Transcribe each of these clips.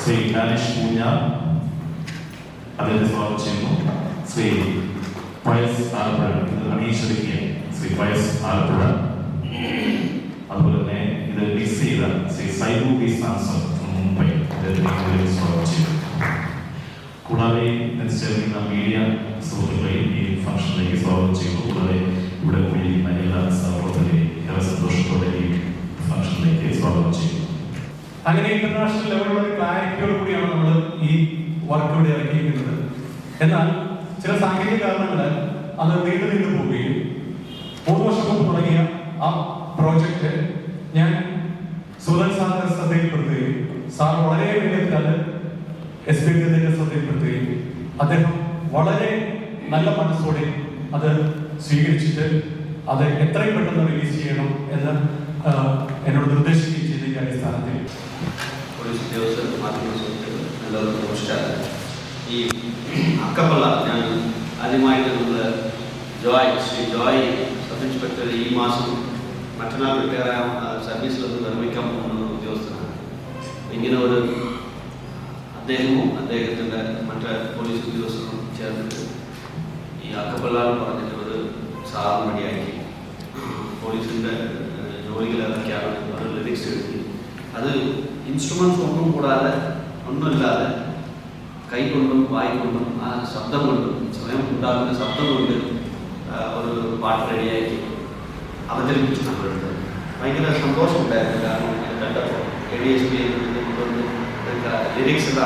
Shri Danish പൂഞ്ഞ അദ്ദേഹത്തെ സ്വാഗതം ചെയ്യുന്നു ശ്രീ പയസ് ആലപ്പുഴ ഇത് അണീശ്വരിക്ക് ശ്രീ പയസ് ആലപ്പുഴ അതുപോലെ തന്നെ ഇത് മിക്സ് ചെയ്ത ശ്രീ സൈബു പി സാംസൺ മുംബൈ അദ്ദേഹത്തെ സ്വാഗതം ചെയ്യുന്നു കൂടാതെ ചേർന്ന മീഡിയ സുഹൃത്തുക്കളെയും ഈ ഫംഗ്ഷനിലേക്ക് സ്വാഗതം ചെയ്യുന്നു കൂടാതെ ഇവിടെ കൂടിയിരിക്കുന്ന എല്ലാ സഹപ്രവർത്തകരെയും ഏറെ സന്തോഷത്തോടെ ഈ ഫംഗ്ഷനിലേക്ക് സ്വാഗതം ചെയ്യുന്നു അങ്ങനെ ഇന്റർനാഷണൽ ലെവലിലുള്ള ക്ലാരിറ്റിയോട് കൂടിയാണ് നമ്മൾ ഈ വർക്ക് ഇവിടെ ഇറക്കിയിരിക്കുന്നത്. എന്നാൽ ചില സാങ്കേതിക കാരണങ്ങളാൽ അത് നീണ്ടു നീണ്ടു പോവുകയും മൂന്ന് വർഷം തുടങ്ങിയ ആ പ്രോജക്റ്റ് ഞാൻ സുധൻ സാറിന്റെ ശ്രദ്ധയിൽപ്പെടുത്തുകയും സാർ വളരെ വേഗത്തിൽ എസ് പി ഗതിന്റെ ശ്രദ്ധയിൽപ്പെടുത്തുകയും അദ്ദേഹം വളരെ നല്ല മനസ്സോടെ അത് സ്വീകരിച്ചിട്ട് അത് എത്രയും പെട്ടെന്ന് റിലീസ് ചെയ്യണം എന്ന് എന്നോട് നിർദ്ദേശിക്കുകയും ചെയ്തതിന്റെ അടിസ്ഥാനത്തിൽ പോലീസ് ഉദ്യോഗസ്ഥർ മാധ്യമ സുഹൃത്തുക്കൾ എല്ലാവർക്കും നമസ്കാരം ഈ അക്കപ്പള്ള ഞാൻ ആദ്യമായിട്ട് നമ്മൾ ജോയ് ശ്രീ ജോയ് സബ് ഇൻസ്പെക്ടർ ഈ മാസം മറ്റന്നാൾ റിട്ടയർ സർവീസിൽ നിന്ന് നിർമ്മിക്കാൻ പോകുന്ന ഉദ്യോഗസ്ഥനാണ്. ഇങ്ങനെ ഒരു അദ്ദേഹവും അദ്ദേഹത്തിന്റെ മറ്റ് പോലീസ് ഉദ്യോഗസ്ഥരും ചേർന്നിട്ട് ഈ അക്കപ്പള്ളാൽ പറഞ്ഞിട്ട് ഒരു സാറിന് വേണ്ടിയാക്കി പോലീസിന്റെ ജോലികളൊക്കെയാണ് ഒരു ലിറിക്സ് എഴുതി. അത് ഇൻസ്ട്രുമെന്റ്സ് ഒന്നും കൂടാതെ ഒന്നുമില്ലാതെ കൈകൊണ്ടും വായിക്കൊണ്ടും വായി ആ ശബ്ദം കൊണ്ടും സ്വയം ഉണ്ടാകുന്ന ശബ്ദം കൊണ്ട് ഒരു പാട്ട് റെഡിയാക്കി അവതരിപ്പിച്ചു നമ്മളുണ്ട് ഭയങ്കര സന്തോഷമുണ്ടായിരുന്നു. കാരണം കണ്ടപ്പോൾ എ ഡി എസ് പി കൊണ്ടുവന്ന്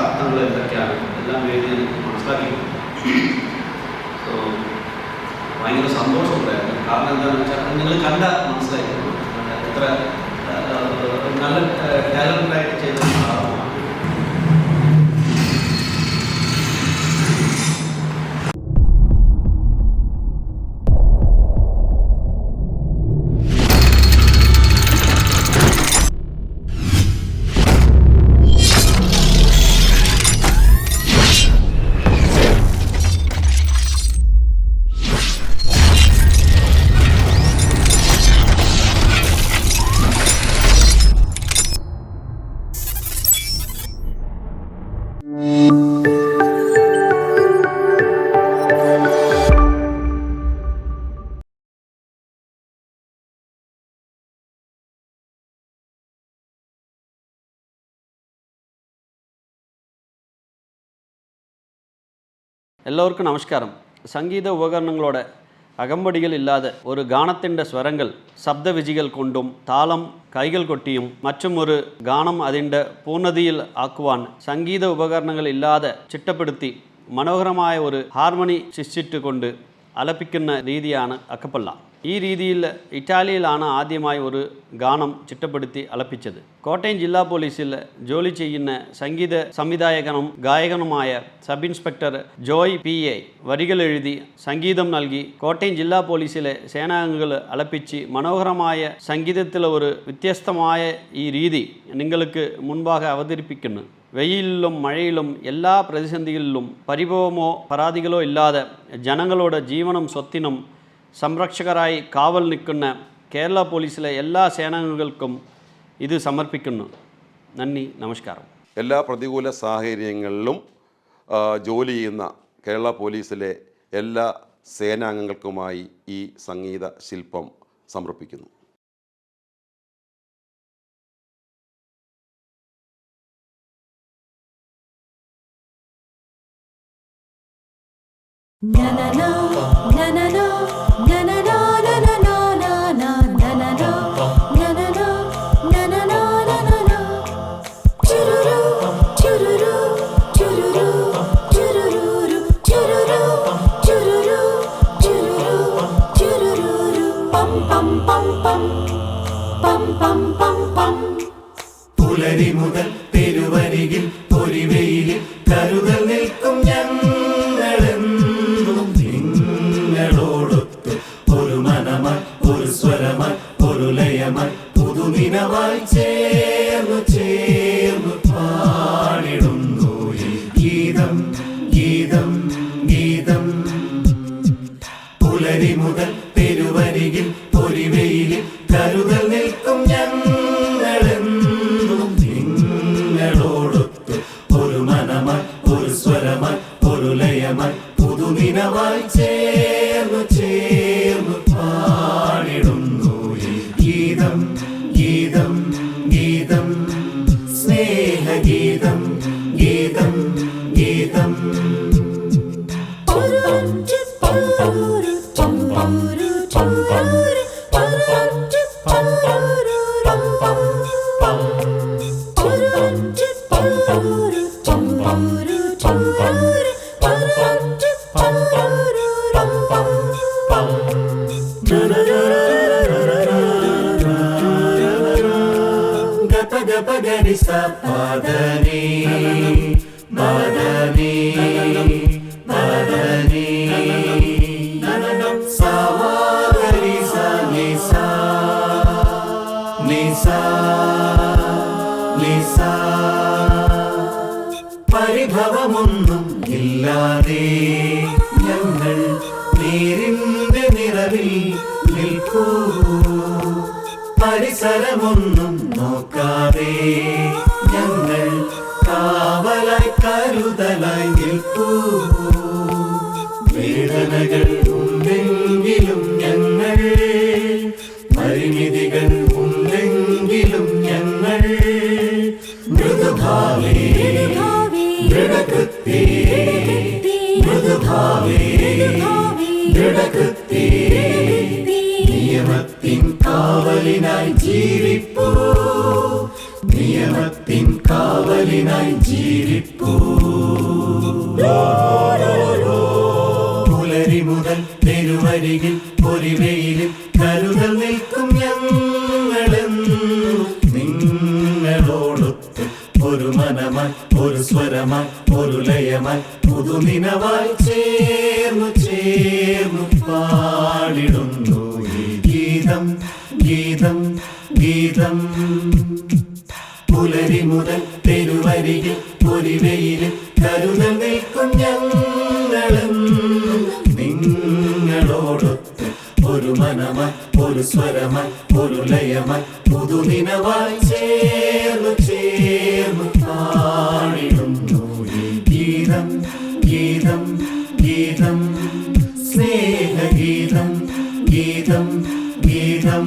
അർത്ഥങ്ങൾ എന്തൊക്കെയാണ് എല്ലാം വേണ്ടി എനിക്ക് മനസ്സിലാക്കി. സോ ഭയങ്കര സന്തോഷമുണ്ടായിരുന്നു. കാരണം എന്താണെന്ന് വെച്ചാൽ നിങ്ങൾ കണ്ട മനസ്സിലായി. എത്ര ആ, നല്ല ടാലന്റ് ആയിട്ട് എല്ലാവർക്കും നമസ്കാരം. സംഗീത ഉപകരണങ്ങളോടെ അകമ്പടികളില്ലാതെ ഒരു ഗാനത്തിൻ്റെ സ്വരങ്ങൾ ശബ്ദവിജികൾ കൊണ്ടും താളം കൈകൾ കൊട്ടിയും മറ്റും ഒരു ഗാനം അതിൻ്റെ പൂർണ്ണതയിൽ ആക്കുവാൻ സംഗീത ഉപകരണങ്ങൾ ഇല്ലാതെ ചിട്ടപ്പെടുത്തി മനോഹരമായ ഒരു ഹാർമണി സൃഷ്ടിച്ചു കൊണ്ട് അലപ്പിക്കുന്ന രീതിയാണ് അക്കപ്പള്ള ഈ രീതിയിൽ ഇറ്റാലിയിലാണ് ആദ്യമായി ഒരു ഗാനം ചിട്ടപ്പെടുത്തി അലപ്പിച്ചത് കോട്ടയം ജില്ലാ പോലീസിൽ ജോലി ചെയ്യുന്ന സംഗീത സംവിധായകനും ഗായകനുമായ sub inspector Joy P A വരികൾ എഴുതി സംഗീതം നൽകി കോട്ടയം ജില്ലാ പോലീസിലെ സേനാംഗങ്ങൾ അലപ്പിച്ച് മനോഹരമായ സംഗീതത്തിലെ ഒരു വ്യത്യസ്തമായ ഈ രീതി നിങ്ങൾക്ക് മുൻപാകെ അവതരിപ്പിക്കുന്നു വെയിലിലും മഴയിലും എല്ലാ പ്രതിസന്ധികളിലും പരിഭവമോ പരാതികളോ ഇല്ലാതെ ജനങ്ങളുടെ ജീവനും സ്വത്തിനും സംരക്ഷകരായി കാവൽ നിൽക്കുന്ന കേരള പോലീസിലെ എല്ലാ സേനാംഗങ്ങൾക്കും ഇത് സമർപ്പിക്കുന്നു. നന്ദി നമസ്കാരം. എല്ലാ പ്രതികൂല സാഹചര്യങ്ങളിലും ജോലി ചെയ്യുന്ന കേരള പോലീസിലെ എല്ലാ സേനാംഗങ്ങൾക്കുമായി ഈ സംഗീത ശില്പം സമർപ്പിക്കുന്നു. Na na na, na na na, na na na, pam pam. പുലരി മുതൽ തെരുവരികിൽ പൊരിവെയിലിൽ കരുതൽ tell ഗരി സ പദനി പദനി പദനി സവാഗരി സ നി സ നി സ നി സ പരിഭവമൊന്നും ഇല്ലാതെ ഞങ്ങൾ നീരിന്റെ നിറവിൽ നിൽക്കൂ പരിസരമൊന്നും നോക്കാതെ ഞങ്ങൾ കാവലായി കരുതലായി നിൽക്കൂ. വേദനകൾ ഉണ്ടെങ്കിലും ഞങ്ങൾ പരിമിതികൾ ഉണ്ടെങ്കിലും ഞങ്ങൾ. മൃദുഭാവേ ദൃഢകൃത്യേ മൃദുഭാവേ ദൃഢകൃത്യേ കാവലിനായി ജീവിപ്പൂ. നിയമത്തിൻ കാവലിനായി ജീവിപ്പൂ. പുലരി മുതൽ തെരുവരികിൽ പൊരിവെയിലിൽ കരുതൽ നിൽക്കും ഞങ്ങളെന്നും നിങ്ങളോടൊത്ത് ഒരു മനമായി ഒരു സ്വരമായി ഒരു ലയമായി പുതുനിനവായി ചേർന്നു ചേർന്നു പാടിടുന്നു. ഗീതം പുലരി മുതൽ തെരുവരികിൽ പൊരിവെയിലിൽ കരുതൽ നിൽക്കും ഞങ്ങളും നിങ്ങളോടൊത്ത് ഒരു മനമായി ഒരു സ്വരമായി ഒരു ലയമായി പുതുദിനമായി ചേർന്നു ചേർന്നു പാടിടുന്നു ഗീതം ഗീതം ഗീതം സ്നേഹഗീതം ഗീതം ഗീതം.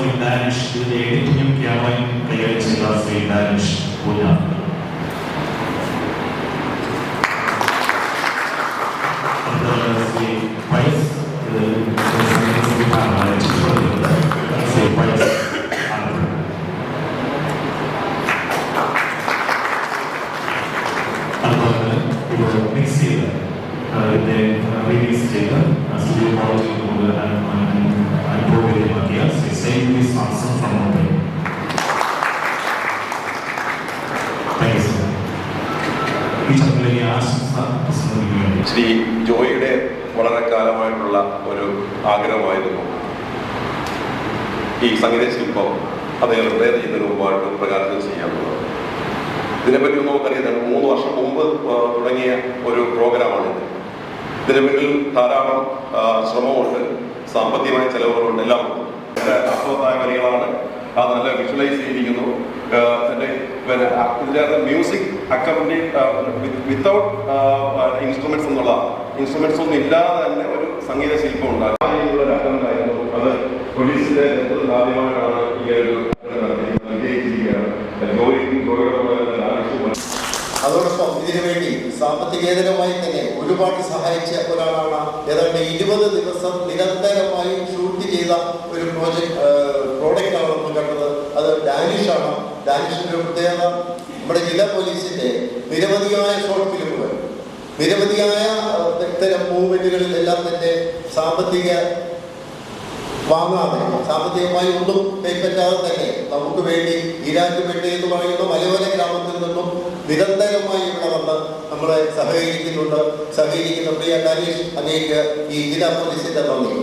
അടുത്തത് ശ്രീ ഡാനിഷ് ഇതിന്റെ എഡിറ്റിംഗും ക്യാമറയും കൈകാര്യം ചെയ്ത ശ്രീ ഡാനിഷ് പൂഞ്ഞാർ അടുത്തത് ശ്രീ പയസ് ഇത് സംഗീതമാണ് ചിത്രത്തിലുണ്ട് ശ്രീ പയസ് ആലപ്പുഴ അതുപോലെ ഇത് മിക്സ് ശ്രീ ജോയിയുടെ വളരെ കാലമായിട്ടുള്ള ഒരു ആഗ്രഹമായിരുന്നു ഈ സംഗീത ശില്പം അദ്ദേഹം റിട്ടയർ ചെയ്യുന്നതിന് മുമ്പായിട്ട് പ്രകാശനം ചെയ്യാനുള്ളത്. ഇതിനെപ്പറ്റി ഒന്ന് നമുക്കറിയാം മൂന്ന് വർഷം മുമ്പ് തുടങ്ങിയ ഒരു പ്രോഗ്രാമാണിത്. ഇതിന് പിന്നിൽ ധാരാളം ശ്രമമുണ്ട് സാമ്പത്തികമായ ചെലവുകളുണ്ട് എല്ലാം അർത്ഥവത്തായ വരികളാണ് അത് നല്ല വിഷ്വലൈസ് ചെയ്തിരിക്കുന്നു. എന്റെ പിന്നെ ഇതിലേറെ മ്യൂസിക് അക്കമ്പനി വിത്തൗട്ട് ഇൻസ്ട്രുമെന്റ്സ് എന്നുള്ള ഇൻസ്ട്രുമെന്റ്സ് ഒന്നും ഇല്ലാതെ തന്നെ ഒരു സംഗീത ശില്പം ഉണ്ടായിരുന്നു ആയിരുന്നു. അത് പോലീസിന്റെ നേതൃത്വത്തിൽ ആദ്യമായിട്ടാണ് ഈ ഒരു അതോടൊപ്പം ഇതിനുവേണ്ടി സാമ്പത്തികേതരമായി തന്നെ ഒരുപാട് സഹായിച്ച ഒരാളാണ് ഏതാണ്ട് ഇരുപത് ദിവസം നിരന്തരമായി ഷൂട്ട് ചെയ്ത ഒരു പ്രോജക്ട് പ്രോഡക്റ്റ് ആണ് നമ്മൾ കണ്ടത് അത് ഡാനിഷ് ആണ്. ഡാനിഷിന്റെ ഒരു പ്രത്യേകത നമ്മുടെ ജില്ലാ പോലീസിന്റെ നിരവധിയായ ഷോർട്ട് ഫിലിമുകൾ നിരവധിയായ ഇത്തരം മൂവ്മെന്റുകളിൽ എല്ലാം തന്നെ സാമ്പത്തിക വാങ്ങാതെ സാമ്പത്തികമായി ഒന്നും കൈപ്പറ്റാതെ തന്നെ നമുക്ക് വേണ്ടി ഈരാറ്റുപേട്ട എന്ന് പറയുന്ന മലയോര ഗ്രാമത്തിൽ നിന്നും നിരന്തരമായി ഇവിടെ വന്ന് നമ്മളെ സഹകരിക്കുന്നുണ്ട്. സഹകരിക്കുന്ന പ്രിയ ഡാനീഷ് അങ്ങേക്ക് ഈ ജില്ലാ പോലീസിന്റെ നന്ദി.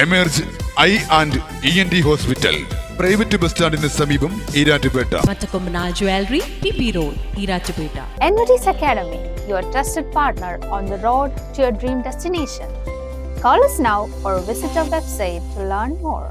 Emerge eye and E N D hospital private bus സ്റ്റാൻഡിന് സമീപം Erattupetta Matakumbana Jewelry, PP Road, Irachupeta. Envities Academy, your trusted partner on the road to your dream destination. Call us now or visit our website to learn more.